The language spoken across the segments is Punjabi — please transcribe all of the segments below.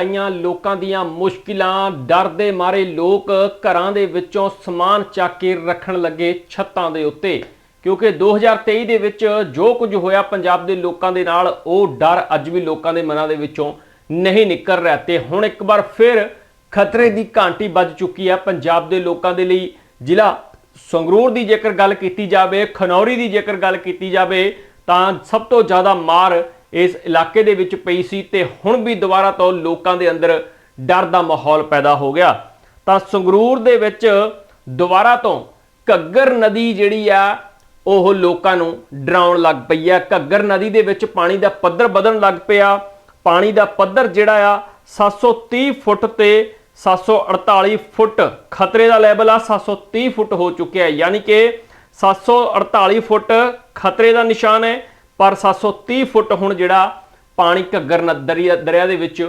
ਆਈਆਂ ਲੋਕਾਂ ਦੀਆਂ ਮੁਸ਼ਕਿਲਾਂ, ਡਰ ਦੇ ਮਾਰੇ ਲੋਕ ਘਰਾਂ ਦੇ ਵਿੱਚੋਂ ਸਮਾਨ ਚੱਕ ਕੇ ਰੱਖਣ ਲੱਗੇ ਛੱਤਾਂ ਦੇ ਉੱਤੇ। ਕਿਉਂਕਿ 2023 ਦੇ ਵਿੱਚ ਜੋ ਕੁਝ ਹੋਇਆ ਪੰਜਾਬ ਦੇ ਲੋਕਾਂ ਦੇ ਨਾਲ, ਉਹ ਡਰ ਅੱਜ ਵੀ ਲੋਕਾਂ ਦੇ ਮਨਾਂ ਦੇ ਵਿੱਚੋਂ ਨਹੀਂ ਨਿਕਲ ਰਿਹਾ। ਤੇ ਹੁਣ ਇੱਕ ਵਾਰ ਫਿਰ ਖਤਰੇ ਦੀ ਘੰਟੀ ਵੱਜ ਚੁੱਕੀ ਹੈ ਪੰਜਾਬ ਦੇ ਲੋਕਾਂ ਦੇ ਲਈ। ਜ਼ਿਲ੍ਹਾ ਸੰਗਰੂਰ ਦੀ ਜੇਕਰ ਗੱਲ ਕੀਤੀ ਜਾਵੇ, ਖਨੌਰੀ ਦੀ ਜੇਕਰ ਗੱਲ ਕੀਤੀ ਜਾਵੇ, ਤਾਂ ਸਭ ਤੋਂ ਜ਼ਿਆਦਾ ਮਾਰ ਇਸ ਇਲਾਕੇ ਦੇ ਵਿੱਚ ਪਈ ਸੀ ਤੇ ਹੁਣ ਵੀ ਦੁਬਾਰਾ ਤੋਂ ਲੋਕਾਂ ਦੇ ਅੰਦਰ ਡਰ ਦਾ ਮਾਹੌਲ ਪੈਦਾ ਹੋ ਗਿਆ। ਤਾਂ ਸੰਗਰੂਰ ਦੇ ਵਿੱਚ ਦੁਬਾਰਾ ਤੋਂ ਘੱਗਰ ਨਦੀ ਜਿਹੜੀ ਆ, ਉਹ ਲੋਕਾਂ ਨੂੰ ਡਰਾਉਣ ਲੱਗ ਪਈ ਆ। ਘੱਗਰ ਨਦੀ ਦੇ ਵਿੱਚ ਪਾਣੀ ਦਾ ਪੱਧਰ ਵਧਣ ਲੱਗ ਪਿਆ। ਪਾਣੀ ਦਾ ਪੱਧਰ ਜਿਹੜਾ ਆ 730 ਫੁੱਟ ਤੇ 748 ਫੁੱਟ ਖਤਰੇ ਦਾ ਲੈਵਲ ਆ। 730 ਫੁੱਟ ਹੋ ਚੁੱਕਿਆ ਯਾਨੀ ਕਿ 748 ਫੁੱਟ ਖਤਰੇ ਦਾ ਨਿਸ਼ਾਨ ਹੈ। ਪਰ 730 ਫੁੱਟ ਹੁਣ ਜਿਹੜਾ ਪਾਣੀ ਘੱਗਰ ਨ- ਦਰਿਆ ਦਰਿਆ ਦੇ ਵਿੱਚ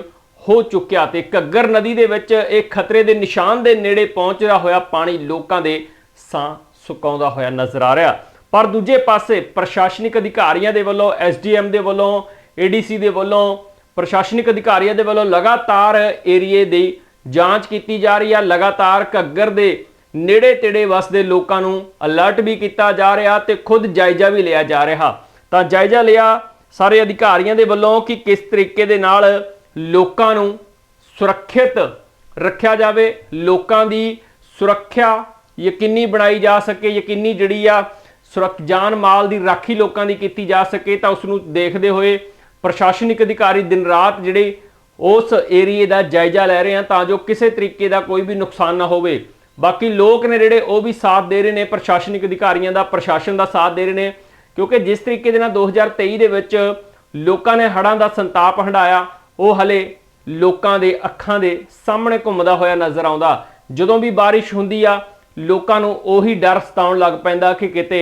ਹੋ ਚੁੱਕਿਆ ਤੇ ਘੱਗਰ ਨਦੀ ਦੇ ਵਿੱਚ ਇਹ ਖਤਰੇ ਦੇ ਨਿਸ਼ਾਨ ਦੇ ਨੇੜੇ ਪਹੁੰਚਦਾ ਹੋਇਆ ਪਾਣੀ ਲੋਕਾਂ ਦੇ ਸਾਹ ਸੁਕਾਉਂਦਾ ਹੋਇਆ ਨਜ਼ਰ ਆ ਰਿਹਾ। ਪਰ ਦੂਜੇ ਪਾਸੇ ਪ੍ਰਸ਼ਾਸਨਿਕ ਅਧਿਕਾਰੀਆਂ ਦੇ ਵੱਲੋਂ ਐਸਡੀਐਮ ਦੇ ਵੱਲੋਂ ਏਡੀਸੀ ਦੇ ਵੱਲੋਂ, ਪ੍ਰਸ਼ਾਸਨਿਕ ਅਧਿਕਾਰੀਆਂ ਦੇ ਵੱਲੋਂ ਲਗਾਤਾਰ ਏਰੀਏ ਦੀ ਜਾਂਚ ਕੀਤੀ ਜਾ ਰਹੀ ਹੈ ਲਗਾਤਾਰ ਘੱਗਰ ਦੇ ਨੇੜੇ ਤੇੜੇ ਵਸਦੇ ਲੋਕਾਂ ਨੂੰ ਅਲਰਟ ਵੀ ਕੀਤਾ ਜਾ ਰਿਹਾ ਤੇ ਖੁਦ ਜਾਇਜ਼ਾ ਵੀ ਲਿਆ ਜਾ ਰਿਹਾ। ਤਾਂ ਜਾਇਜ਼ਾ ਲਿਆ ਸਾਰੇ ਅਧਿਕਾਰੀਆਂ ਦੇ ਵੱਲੋਂ ਕਿ ਕਿਸ ਤਰੀਕੇ ਦੇ ਨਾਲ ਲੋਕਾਂ ਨੂੰ ਸੁਰੱਖਿਅਤ ਰੱਖਿਆ ਜਾਵੇ, ਲੋਕਾਂ ਦੀ ਸੁਰੱਖਿਆ ਯਕੀਨੀ ਬਣਾਈ ਜਾ ਸਕੇ, ਯਕੀਨੀ ਜਿਹੜੀ ਆ ਸੁਰੱਖ, ਜਾਨ ਮਾਲ ਦੀ ਰਾਖੀ ਲੋਕਾਂ ਦੀ ਕੀਤੀ ਜਾ ਸਕੇ, ਤਾਂ ਉਸ ਨੂੰ ਦੇਖਦੇ ਹੋਏ ਪ੍ਰਸ਼ਾਸਨਿਕ ਅਧਿਕਾਰੀ ਦਿਨ ਰਾਤ ਜਿਹੜੇ ਉਸ ਏਰੀਏ ਦਾ ਜਾਇਜ਼ਾ ਲੈ ਰਹੇ ਹਨ ਤਾਂ ਜੋ ਕਿਸੇ ਤਰੀਕੇ ਦਾ ਕੋਈ ਵੀ ਨੁਕਸਾਨ ਨਾ ਹੋਵੇ। ਬਾਕੀ ਲੋਕ ਨੇ ਜਿਹੜੇ ਉਹ ਵੀ ਸਾਥ ਦੇ ਰਹੇ ਨੇ, ਪ੍ਰਸ਼ਾਸਨਿਕ ਅਧਿਕਾਰੀਆਂ ਦਾ, ਪ੍ਰਸ਼ਾਸਨ ਦਾ ਸਾਥ ਦੇ ਰਹੇ ਨੇ। ਕਿਉਂਕਿ ਜਿਸ ਤਰੀਕੇ ਦੇ ਨਾਲ 2023 ਦੇ ਵਿੱਚ ਲੋਕਾਂ ਨੇ ਹੜ੍ਹਾਂ ਦਾ ਸੰਤਾਪ ਹੰਡਾਇਆ, ਉਹ ਹਲੇ ਲੋਕਾਂ ਦੇ ਅੱਖਾਂ ਦੇ ਸਾਹਮਣੇ ਘੁੰਮਦਾ ਹੋਇਆ ਨਜ਼ਰ ਆਉਂਦਾ। ਜਦੋਂ ਵੀ ਬਾਰਿਸ਼ ਹੁੰਦੀ ਆ, ਲੋਕਾਂ ਨੂੰ ਉਹੀ ਡਰ ਸਤਾਉਣ ਲੱਗ ਪੈਂਦਾ ਕਿ ਕਿਤੇ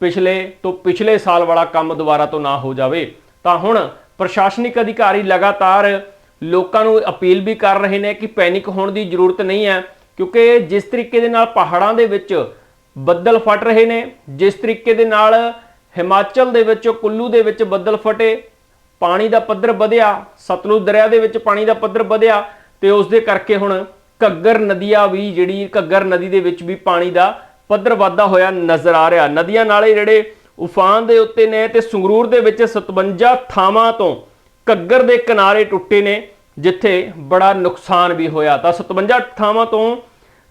ਪਿਛਲੇ ਤੋਂ ਪਿਛਲੇ ਸਾਲ ਵਾਲਾ ਕੰਮ ਦੁਬਾਰਾ ਤੋਂ ਨਾ ਹੋ ਜਾਵੇ। ਤਾਂ ਹੁਣ ਪ੍ਰਸ਼ਾਸਨਿਕ ਅਧਿਕਾਰੀ ਲਗਾਤਾਰ ਲੋਕਾਂ ਨੂੰ ਅਪੀਲ ਵੀ ਕਰ ਰਹੇ ਨੇ ਕਿ ਪੈਨਿਕ ਹੋਣ ਦੀ ਜ਼ਰੂਰਤ ਨਹੀਂ ਹੈ, ਕਿਉਂਕਿ ਜਿਸ ਤਰੀਕੇ ਦੇ ਨਾਲ ਪਹਾੜਾਂ ਦੇ ਵਿੱਚ ਬੱਦਲ ਫਟ ਰਹੇ ਨੇ, ਜਿਸ ਤਰੀਕੇ ਦੇ ਨਾਲ ਹਿਮਾਚਲ ਦੇ ਵਿੱਚ, ਕੁੱਲੂ ਦੇ ਵਿੱਚ ਬੱਦਲ ਫਟੇ, ਪਾਣੀ ਦਾ ਪੱਧਰ ਵਧਿਆ, ਸਤਲੁਜ ਦਰਿਆ ਦੇ ਵਿੱਚ ਪਾਣੀ ਦਾ ਪੱਧਰ ਵਧਿਆ ਤੇ ਉਸ ਦੇ ਕਰਕੇ ਹੁਣ ਘੱਗਰ ਨਦੀਆਂ ਵੀ ਜਿਹੜੀ, ਘੱਗਰ ਨਦੀ ਦੇ ਵਿੱਚ ਵੀ ਪਾਣੀ ਦਾ ਪੱਧਰ ਵਾਧਾ ਹੋਇਆ ਨਜ਼ਰ ਆ ਰਿਹਾ। ਨਦੀਆਂ ਨਾਲੇ ਜਿਹੜੇ ਉਫਾਨ ਦੇ ਉੱਤੇ ਨੇ ਤੇ ਸੰਗਰੂਰ ਦੇ ਵਿੱਚ 57 ਥਾਵਾਂ ਤੋਂ ਘੱਗਰ ਦੇ ਕਿਨਾਰੇ ਟੁੱਟੇ ਨੇ, ਜਿੱਥੇ ਬੜਾ ਨੁਕਸਾਨ ਵੀ ਹੋਇਆ। ਤਾਂ 57 ਥਾਵਾਂ ਤੋਂ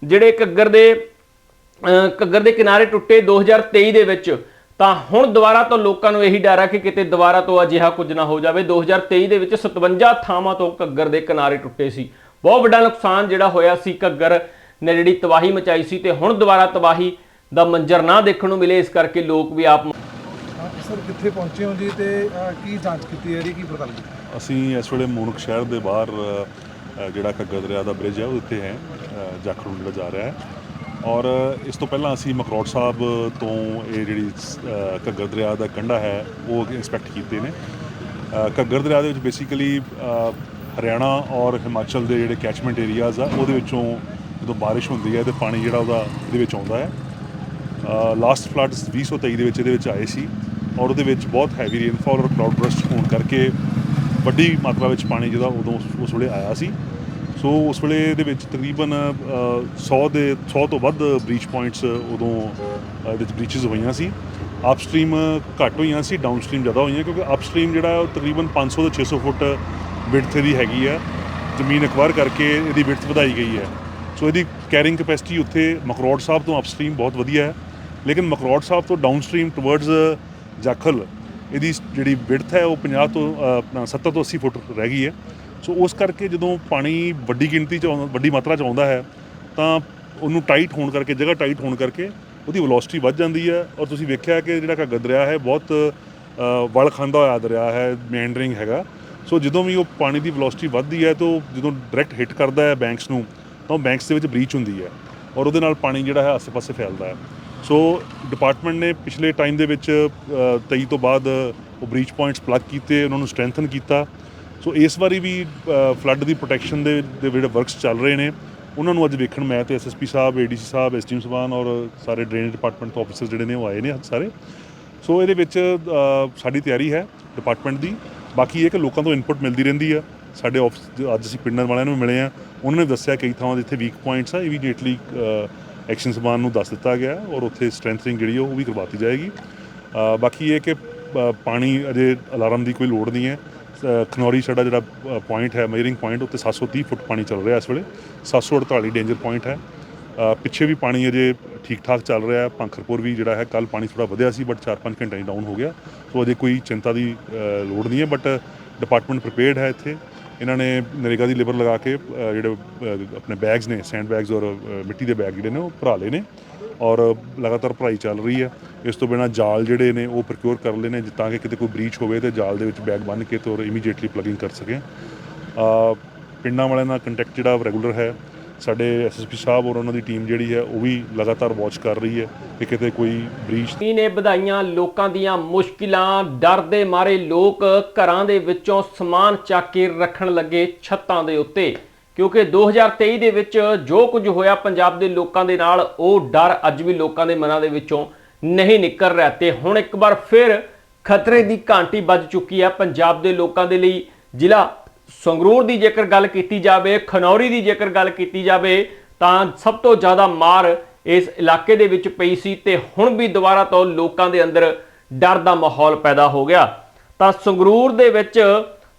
ਜਿਹੜੇ ਘੱਗਰ ਦੇ, ਅਹ ਘੱਗਰ ਦੇ ਕਿਨਾਰੇ ਟੁੱਟੇ 2023 ਦੇ ਵਿੱਚ ਤਾਂ ਹੁਣ ਦੁਬਾਰਾ ਤੋਂ ਲੋਕਾਂ ਨੂੰ ਇਹੀ ਡਰ ਆ ਕਿ ਕਿਤੇ ਦੁਬਾਰਾ ਤੋਂ ਅਜਿਹਾ ਕੁਝ ਨਾ ਹੋ ਜਾਵੇ। 2023 ਦੇ ਵਿੱਚ 57 ਥਾਵਾਂ ਤੋਂ ਘੱਗਰ ਦੇ ਕਿਨਾਰੇ ਟੁੱਟੇ ਸੀ। ਬਹੁਤ ਵੱਡਾ ਨੁਕਸਾਨ ਜਿਹੜਾ ਹੋਇਆ ਸੀ ਘੱਗਰ ਨੇ ਜਿਹੜੀ ਤਬਾਹੀ ਮਚਾਈ ਸੀ ਤੇ ਹੁਣ ਦੁਬਾਰਾ ਤਬਾਹੀ ਦਾ ਮੰਜ਼ਰ ਨਾ ਦੇਖਣ ਨੂੰ ਮਿਲੇ ਇਸ ਕਰਕੇ ਲੋਕ ਵੀ ਆਪ ਸਰ ਕਿੱਥੇ ਪਹੁੰਚੇ ਹੋ ਜੀ ਤੇ ਅਹ, ਕੀ ਜਾਂਚ ਕੀਤੀ ਹੈ ਜੀ ਕੀ ਪਤਾ ਲੱਗਿਆ ਅਸੀਂ ਇਸ ਵੇਲੇ ਮੂਨਕ ਸ਼ਹਿਰ ਦੇ ਬਾਹਰ ਅ, ਜਿਹੜਾ ਘੱਗਰ ਦਰਿਆ ਦਾ ਬ੍ਰਿਜ ਹੈ ਉਹ ਉੱਤੇ ਹੈ ਜਾਖੜ ਜਿਹੜਾ ਜਾ ਰਿਹਾ ਹੈ। ਔਰ ਇਸ ਤੋਂ ਪਹਿਲਾਂ ਅਸੀਂ ਮਕਰੋੜ ਸਾਹਿਬ ਤੋਂ ਇਹ ਜਿਹੜੀ ਘੱਗਰ ਦਰਿਆ ਦਾ ਕੰਢਾ ਹੈ, ਉਹ ਇੰਸਪੈਕਟ ਕੀਤੇ ਨੇ। ਘੱਗਰ ਦਰਿਆ ਦੇ ਵਿੱਚ ਬੇਸਿਕਲੀ ਹਰਿਆਣਾ ਔਰ ਹਿਮਾਚਲ ਦੇ ਜਿਹੜੇ ਕੈਚਮੈਂਟ ਏਰੀਆਜ਼ ਆ, ਉਹਦੇ ਵਿੱਚੋਂ ਜਦੋਂ ਬਾਰਿਸ਼ ਹੁੰਦੀ ਹੈ ਤੇ ਪਾਣੀ ਜਿਹੜਾ ਉਹਦਾ ਇਹਦੇ ਵਿੱਚ ਆਉਂਦਾ ਹੈ। ਲਾਸਟ ਫਲੱਡਸ 2023 ਦੇ ਵਿੱਚ ਇਹਦੇ ਵਿੱਚ ਆਏ ਸੀ ਔਰ ਉਹਦੇ ਵਿੱਚ ਬਹੁਤ ਹੈਵੀ ਰੇਨਫਾਲ ਔਰ ਕਲਾਉਡ ਬਰਸਟ ਹੋਣ ਕਰਕੇ ਵੱਡੀ ਮਾਤਰਾ ਵਿੱਚ ਪਾਣੀ ਜਿਹੜਾ ਉਦੋਂ ਉਸ- ਉਸ ਵੇਲੇ ਆਇਆ ਸੀ। ਸੋ ਉਸ ਵੇਲੇ ਦੇ ਵਿੱਚ ਤਕਰੀਬਨ ਅ, 100 ਦੇ 100 ਤੋਂ ਵੱਧ ਬ੍ਰੀਚ ਪੁਆਇੰਟਸ ਉਦੋਂ ਇਹਦੇ ਵਿੱਚ ਬ੍ਰੀਚਸ ਹੋਈਆਂ ਸੀ। ਅਪਸਟ੍ਰੀਮ ਘੱਟ ਹੋਈਆਂ ਸੀ ਡਾਊਨਸਟ੍ਰੀਮ ਜ਼ਿਆਦਾ ਹੋਈਆਂ ਕਿਉਂਕਿ ਅਪਸਟ੍ਰੀਮ ਜਿਹੜਾ ਉਹ ਤਕਰੀਬਨ 500 ਤੋਂ 600 ਫੁੱਟ ਵਿਡਥ ਦੀ ਹੈਗੀ ਹੈ ਜ਼ਮੀਨ ਅਕਵਾਇਰ ਕਰਕੇ ਇਹਦੀ ਵਿਡਥ ਵਧਾਈ ਗਈ ਹੈ। ਸੋ ਇਹਦੀ ਕੈਰਿੰਗ ਕਪੈਸਿਟੀ ਉੱਥੇ ਮਕਰੋੜ ਸਾਹਿਬ ਤੋਂ ਅਪਸਟ੍ਰੀਮ ਬਹੁਤ ਵਧੀਆ ਹੈ। ਲੇਕਿਨ ਮਕਰੋੜ ਸਾਹਿਬ ਤੋਂ ਡਾਊਨਸਟ੍ਰੀਮ ਟੁਵਰਡਸ ਜਾਖਲ ਇਹਦੀ ਜਿਹੜੀ ਵਿਡਥ ਹੈ ਉਹ 50 ਤੋਂ ਅ, 70 ਤੋਂ 80 ਫੁੱਟ ਰਹਿ ਗਈ ਹੈ। ਸੋ ਉਸ ਕਰਕੇ ਜਦੋਂ ਪਾਣੀ ਵੱਡੀ ਗਿਣਤੀ ਚ ਆਉਂਦਾ ਵੱਡੀ ਮਾਤਰਾ ਚ ਆਉਂਦਾ ਹੈ ਤਾਂ ਉਹਨੂੰ ਟਾਈਟ ਹੋਣ ਕਰਕੇ ਜਗ੍ਹਾ ਟਾਈਟ ਹੋਣ ਕਰਕੇ ਉਹਦੀ ਵੈਲੋਸਿਟੀ ਵੱਧ ਜਾਂਦੀ ਹੈ ਔਰ ਤੁਸੀਂ ਵੇਖਿਆ ਕਿ ਜਿਹੜਾ ਘੱਗਰ ਦਰਿਆ ਹੈ ਬਹੁਤ ਵਲ ਖਾਂਦਾ ਹੋਇਆ ਦਰਿਆ ਹੈ ਮੈਂਡਰਿੰਗ ਹੈਗਾ। ਸੋ ਜਦੋਂ ਵੀ ਉਹ ਪਾਣੀ ਦੀ ਵੈਲੋਸਿਟੀ ਵੱਧਦੀ ਹੈ ਤਾਂ ਉਹ ਜਦੋਂ ਡਾਇਰੈਕਟ ਹਿੱਟ ਕਰਦਾ ਹੈ ਬੈਂਕਸ ਨੂੰ ਤਾਂ ਉਹ ਬੈਂਕਸ ਦੇ ਵਿੱਚ ਬ੍ਰੀਚ ਹੁੰਦੀ ਹੈ ਔਰ ਉਹਦੇ ਨਾਲ ਪਾਣੀ ਜਿਹੜਾ ਹੈ ਆਸ-ਪਾਸੇ ਫੈਲਦਾ ਹੈ। ਸੋ ਡਿਪਾਰਟਮੈਂਟ ਨੇ ਪਿਛਲੇ ਟਾਈਮ ਦੇ ਵਿੱਚ ਅ, 23 ਤੋਂ ਬਾਅਦ ਉਹ ਬ੍ਰੀਚ ਪੁਆਇੰਟਸ ਪਲੱਗ ਕੀਤੇ ਉਹਨਾਂ ਨੂੰ ਸਟਰੈਂਥਨ ਕੀਤਾ ਸੋ ਇਸ ਵਾਰੀ ਵੀ ਫਲੱਡ ਦੀ ਪ੍ਰੋਟੈਕਸ਼ਨ ਦੇ ਦੇ ਜਿਹੜੇ ਵਰਕਸ ਚੱਲ ਰਹੇ ਨੇ, ਉਹਨਾਂ ਨੂੰ ਅੱਜ ਵੇਖਣ ਮੈਂ ਤੇ ਐਸਐਸਪੀ ਸਾਹਿਬ ਏਡੀਸੀ ਸਾਹਿਬ ਐਸਟੀਐਮ ਸਬਾਨ ਔਰ ਸਾਰੇ ਡਰੇਨੇਜ ਡਿਪਾਰਟਮੈਂਟ ਤੋਂ ਆਫੀਸਰ ਜਿਹੜੇ ਨੇ ਉਹ ਆਏ ਨੇ ਸਾਰੇ। ਸੋ ਇਹਦੇ ਵਿੱਚ ਸਾਡੀ ਤਿਆਰੀ ਹੈ ਡਿਪਾਰਟਮੈਂਟ ਦੀ। ਬਾਕੀ ਇਹ ਕਿ ਲੋਕਾਂ ਤੋਂ ਇਨਪੁਟ ਮਿਲਦੀ ਰਹਿੰਦੀ ਆ। ਸਾਡੇ ਆਫਿਸ ਅੱਜ ਅਸੀਂ ਪਿੰਡਾਂ ਵਾਲਿਆਂ ਨੂੰ ਮਿਲੇ ਆ। ਉਹਨਾਂ ਨੇ ਦੱਸਿਆ ਕਈ ਥਾਵਾਂ ਦੇ ਇੱਥੇ ਵੀਕ ਪੁਆਇੰਟਸ ਆ। ਇਮੀਡੀਏਟਲੀ ਐਕਸ਼ਨ ਸਮਾਨ ਨੂੰ ਦੱਸ ਦਿੱਤਾ ਗਿਆ ਔਰ ਉੱਥੇ ਸਟਰੈਂਥਨਿੰਗ ਜਿਹੜੀ ਉਹ ਵੀ ਕਰਵਾਤੀ ਜਾਏਗੀ। ਬਾਕੀ ਇਹ ਕਿ ਪਾਣੀ ਅਜੇ ਅਲਾਰਮ ਦੀ ਕੋਈ ਲੋੜ ਨਹੀਂ ਹੈ। ਖਨੌਰੀ ਸਾਡਾ ਜਿਹੜਾ ਪੁਆਇੰਟ ਹੈ ਮੇਜਰਿੰਗ ਪੁਆਇੰਟ ਉੱਤੇ 730 ਫੁੱਟ ਪਾਣੀ ਚੱਲ ਰਿਹਾ ਇਸ ਵੇਲੇ। 748 ਡੇਂਜਰ ਪੁਆਇੰਟ ਹੈ। ਪਿੱਛੇ ਵੀ ਪਾਣੀ ਅਜੇ ਠੀਕ ਠਾਕ ਚੱਲ ਰਿਹਾ ਹੈ। ਪੰਖਰਪੁਰ ਵੀ ਜਿਹੜਾ ਹੈ ਕੱਲ ਪਾਣੀ ਥੋੜਾ ਵਧਿਆ ਸੀ ਬਟ 4-5 ਘੰਟੇ ਡਾਊਨ ਹੋ ਗਿਆ। ਸੋ ਅਜੇ ਕੋਈ ਚਿੰਤਾ ਦੀ ਲੋੜ ਨਹੀਂ ਹੈ ਬਟ ਡਿਪਾਰਟਮੈਂਟ ਪ੍ਰੀਪੇਅਰਡ ਹੈ ਇੱਥੇ। ਇਹਨਾਂ ਨੇ ਨਰੇਗਾ ਦੀ ਲੇਬਰ ਲਗਾ ਕੇ ਜਿਹੜੇ ਆਪਣੇ ਬੈਗਸ ਨੇ ਸੈਂਡ ਬੈਗਸ ਔਰ ਮਿੱਟੀ ਦੇ ਬੈਗ ਜਿਹੜੇ ਨੇ, ਉਹ ਭਰਾ ਲਏ ਨੇ। ਔਰ ਲਗਾਤਾਰ ਪੜ੍ਹਾਈ ਚੱਲ ਰਹੀ ਹੈ। ਇਸ ਤੋਂ ਬਿਨਾ ਜਾਲ ਜਿਹੜੇ ਨੇ ਉਹ ਪ੍ਰੋਕਿਉਰ ਕਰ ਲਏ ਨੇ ਤਾਂ ਕਿ ਕਿਤੇ ਕੋਈ ਬ੍ਰੀਚ ਹੋਵੇ ਤੇ ਜਾਲ ਦੇ ਵਿੱਚ ਬੈਗ ਬੰਨ੍ਹ ਕੇ ਤੇ ਔਰ ਇਮੀਡੀਏਟਲੀ ਪਲੱਗਿੰਗ ਕਰ ਸਕੇ ਅ, ਪਿੰਡਾਂ ਵਾਲਿਆਂ ਨਾਲ ਕੰਟੈਕਟ ਜਿਹੜਾ ਰੈਗੂਲਰ ਹੈ। ਸਾਡੇ ਐਸਐਸਪੀ ਸਾਹਿਬ ਔਰ ਉਹਨਾਂ ਦੀ ਟੀਮ ਜਿਹੜੀ ਹੈ ਉਹ ਵੀ ਲਗਾਤਾਰ ਵਾਚ ਕਰ ਰਹੀ ਹੈ ਕਿ ਕਿਤੇ ਕੋਈ ਬ੍ਰੀਚ ਨੇ ਵਧਾਈਆਂ ਲੋਕਾਂ ਦੀਆਂ ਮੁਸ਼ਕਿਲਾਂ? ਡਰ ਦੇ ਮਾਰੇ ਲੋਕ ਘਰਾਂ ਦੇ ਵਿੱਚੋਂ ਸਮਾਨ ਚੱਕ ਕੇ ਰੱਖਣ ਲੱਗੇ ਛੱਤਾਂ ਦੇ ਉੱਤੇ। ਕਿਉਂਕਿ 2023 ਦੇ ਵਿੱਚ ਜੋ ਕੁਝ ਹੋਇਆ ਪੰਜਾਬ ਦੇ ਲੋਕਾਂ ਦੇ ਨਾਲ, ਉਹ ਡਰ ਅੱਜ ਵੀ ਲੋਕਾਂ ਦੇ ਮਨਾਂ ਦੇ ਵਿੱਚੋਂ ਨਹੀਂ ਨਿਕਲ ਰਿਹਾ ਤੇ ਹੁਣ ਇੱਕ ਵਾਰ ਫਿਰ ਖਤਰੇ ਦੀ ਘੰਟੀ ਵੱਜ ਚੁੱਕੀ ਹੈ ਪੰਜਾਬ ਦੇ ਲੋਕਾਂ ਦੇ ਲਈ। ਜ਼ਿਲ੍ਹਾ ਸੰਗਰੂਰ ਦੀ ਜੇਕਰ ਗੱਲ ਕੀਤੀ ਜਾਵੇ, ਖਨੌਰੀ ਦੀ ਜੇਕਰ ਗੱਲ ਕੀਤੀ ਜਾਵੇ, ਤਾਂ ਸਭ ਤੋਂ ਜ਼ਿਆਦਾ ਮਾਰ ਇਸ ਇਲਾਕੇ ਦੇ ਵਿੱਚ ਪਈ ਸੀ ਤੇ ਹੁਣ ਵੀ ਦੁਬਾਰਾ ਤੋਂ ਲੋਕਾਂ ਦੇ ਅੰਦਰ ਡਰ ਦਾ ਮਾਹੌਲ ਪੈਦਾ ਹੋ ਗਿਆ। ਤਾਂ ਸੰਗਰੂਰ ਦੇ ਵਿੱਚ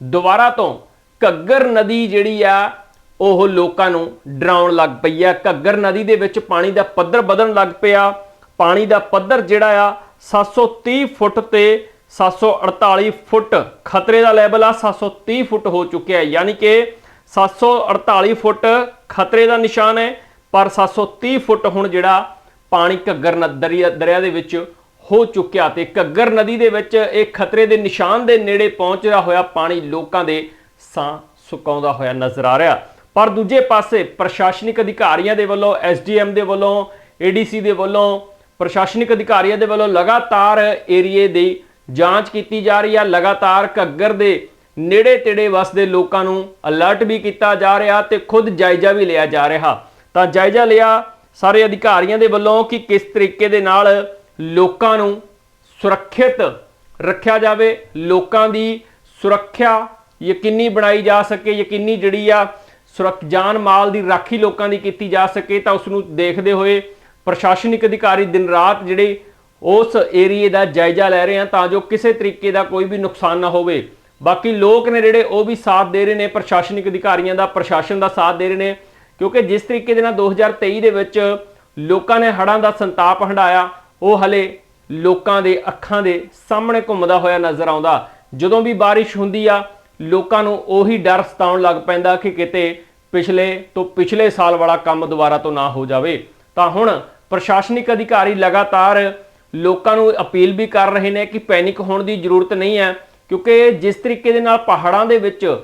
ਦੁਬਾਰਾ ਤੋਂ ਘੱਗਰ ਨਦੀ ਜਿਹੜੀ ਆ ਉਹ ਲੋਕਾਂ ਨੂੰ ਡਰਾਉਣ ਲੱਗ ਪਈ ਆ ਘੱਗਰ ਨਦੀ ਦੇ ਵਿੱਚ ਪਾਣੀ ਦਾ ਪੱਧਰ ਵਧਣ ਲੱਗ ਪਿਆ। ਪਾਣੀ ਦਾ ਪੱਧਰ ਜਿਹੜਾ ਆ 730 ਫੁੱਟ ਤੇ 748 ਫੁੱਟ ਖਤਰੇ ਦਾ ਲੈਵਲ ਆ। 730 ਫੁੱਟ ਹੋ ਚੁੱਕਿਆ ਯਾਨੀ ਕਿ 748 ਫੁੱਟ ਖਤਰੇ ਦਾ ਨਿਸ਼ਾਨ ਹੈ। ਪਰ 730 ਫੁੱਟ ਹੁਣ ਜਿਹੜਾ ਪਾਣੀ ਘੱਗਰ ਨ- ਦਰਿਆ ਦਰਿਆ ਦੇ ਵਿੱਚ ਹੋ ਚੁੱਕਿਆ ਤੇ ਘੱਗਰ ਨਦੀ ਦੇ ਵਿੱਚ ਇਹ ਖਤਰੇ ਦੇ ਨਿਸ਼ਾਨ ਦੇ ਨੇੜੇ ਪਹੁੰਚ ਰਿਹਾ ਹੋਇਆ ਪਾਣੀ ਲੋਕਾਂ ਦੇ ਸਾਹ ਸੁਕਾਉਂਦਾ ਹੋਇਆ ਨਜ਼ਰ ਆ ਰਿਹਾ। ਪਰ ਦੂਜੇ ਪਾਸੇ ਪ੍ਰਸ਼ਾਸਨਿਕ ਅਧਿਕਾਰੀਆਂ ਦੇ ਵੱਲੋਂ, ਐਸਡੀਐਮ ਦੇ ਵੱਲੋਂ, ਏਡੀਸੀ ਦੇ ਵੱਲੋਂ, ਪ੍ਰਸ਼ਾਸਨਿਕ ਅਧਿਕਾਰੀਆਂ ਦੇ ਵੱਲੋਂ ਲਗਾਤਾਰ ਏਰੀਏ ਦੀ ਜਾਂਚ ਕੀਤੀ ਜਾ ਰਹੀ ਹੈ ਲਗਾਤਾਰ ਘੱਗਰ ਦੇ ਨੇੜੇ ਤੇੜੇ ਵਸਦੇ ਲੋਕਾਂ ਨੂੰ ਅਲਰਟ ਵੀ ਕੀਤਾ ਜਾ ਰਿਹਾ ਤੇ ਖੁਦ ਜਾਇਜ਼ਾ ਵੀ ਲਿਆ ਜਾ ਰਿਹਾ। ਤਾਂ ਜਾਇਜ਼ਾ ਲਿਆ ਸਾਰੇ ਅਧਿਕਾਰੀਆਂ ਦੇ ਵੱਲੋਂ ਕਿ ਕਿਸ ਤਰੀਕੇ ਦੇ ਨਾਲ ਲੋਕਾਂ ਨੂੰ ਸੁਰੱਖਿਅਤ ਰੱਖਿਆ ਜਾਵੇ, ਲੋਕਾਂ ਦੀ ਸੁਰੱਖਿਆ ਯਕੀਨੀ ਬਣਾਈ ਜਾ ਸਕੇ, ਯਕੀਨੀ ਜਿਹੜੀ ਆ ਸੁਰੱਖ ਜਾਨ ਮਾਲ ਦੀ ਰਾਖੀ ਲੋਕਾਂ ਦੀ ਕੀਤੀ ਜਾ ਸਕੇ ਤਾਂ ਉਸ ਨੂੰ ਦੇਖਦੇ ਹੋਏ ਪ੍ਰਸ਼ਾਸਨਿਕ ਅਧਿਕਾਰੀ ਦਿਨ ਰਾਤ ਜਿਹੜੇ ਉਸ ਏਰੀਏ ਦਾ ਜਾਇਜ਼ਾ ਲੈ ਰਹੇ ਆ ਤਾਂ ਜੋ ਕਿਸੇ ਤਰੀਕੇ ਦਾ ਕੋਈ ਵੀ ਨੁਕਸਾਨ ਨਾ ਹੋਵੇ। ਬਾਕੀ ਲੋਕ ਨੇ ਜਿਹੜੇ ਉਹ ਵੀ ਸਾਥ ਦੇ ਰਹੇ ਨੇ, ਪ੍ਰਸ਼ਾਸਨਿਕ ਅਧਿਕਾਰੀਆਂ ਦਾ, ਪ੍ਰਸ਼ਾਸਨ ਦਾ ਸਾਥ ਦੇ ਰਹੇ ਨੇ, ਕਿਉਂਕਿ ਜਿਸ ਤਰੀਕੇ ਦੇ ਨਾਲ 2023 ਦੇ ਵਿੱਚ ਲੋਕਾਂ ਨੇ ਹੜ੍ਹਾਂ ਦਾ ਸੰਤਾਪ ਹੰਡਾਇਆ ਉਹ ਹਲੇ ਲੋਕਾਂ ਦੇ ਅੱਖਾਂ ਦੇ ਸਾਹਮਣੇ ਘੁੰਮਦਾ ਹੋਇਆ ਨਜ਼ਰ ਆਉਂਦਾ। ਜਦੋਂ ਵੀ ਬਾਰਿਸ਼ ਹੁੰਦੀ ਆ ਲੋਕਾਂ ਨੂੰ ਉਹੀ ਡਰ ਸਤਾਉਣ ਲੱਗ ਪੈਂਦਾ ਕਿ ਕਿਤੇ ਪਿਛਲੇ ਤੋਂ ਪਿਛਲੇ ਸਾਲ ਵਾਲਾ ਕੰਮ ਦੁਬਾਰਾ ਤੋਂ ਨਾ ਹੋ ਜਾਵੇ। ਤਾਂ ਹੁਣ ਪ੍ਰਸ਼ਾਸਨਿਕ ਅਧਿਕਾਰੀ ਲਗਾਤਾਰ ਲੋਕਾਂ ਨੂੰ ਅਪੀਲ ਵੀ ਕਰ ਰਹੇ ਨੇ ਕਿ ਪੈਨਿਕ ਹੋਣ ਦੀ ਜ਼ਰੂਰਤ ਨਹੀਂ ਹੈ, ਕਿਉਂਕਿ ਜਿਸ ਤਰੀਕੇ ਦੇ ਨਾਲ ਪਹਾੜਾਂ ਦੇ ਵਿੱਚ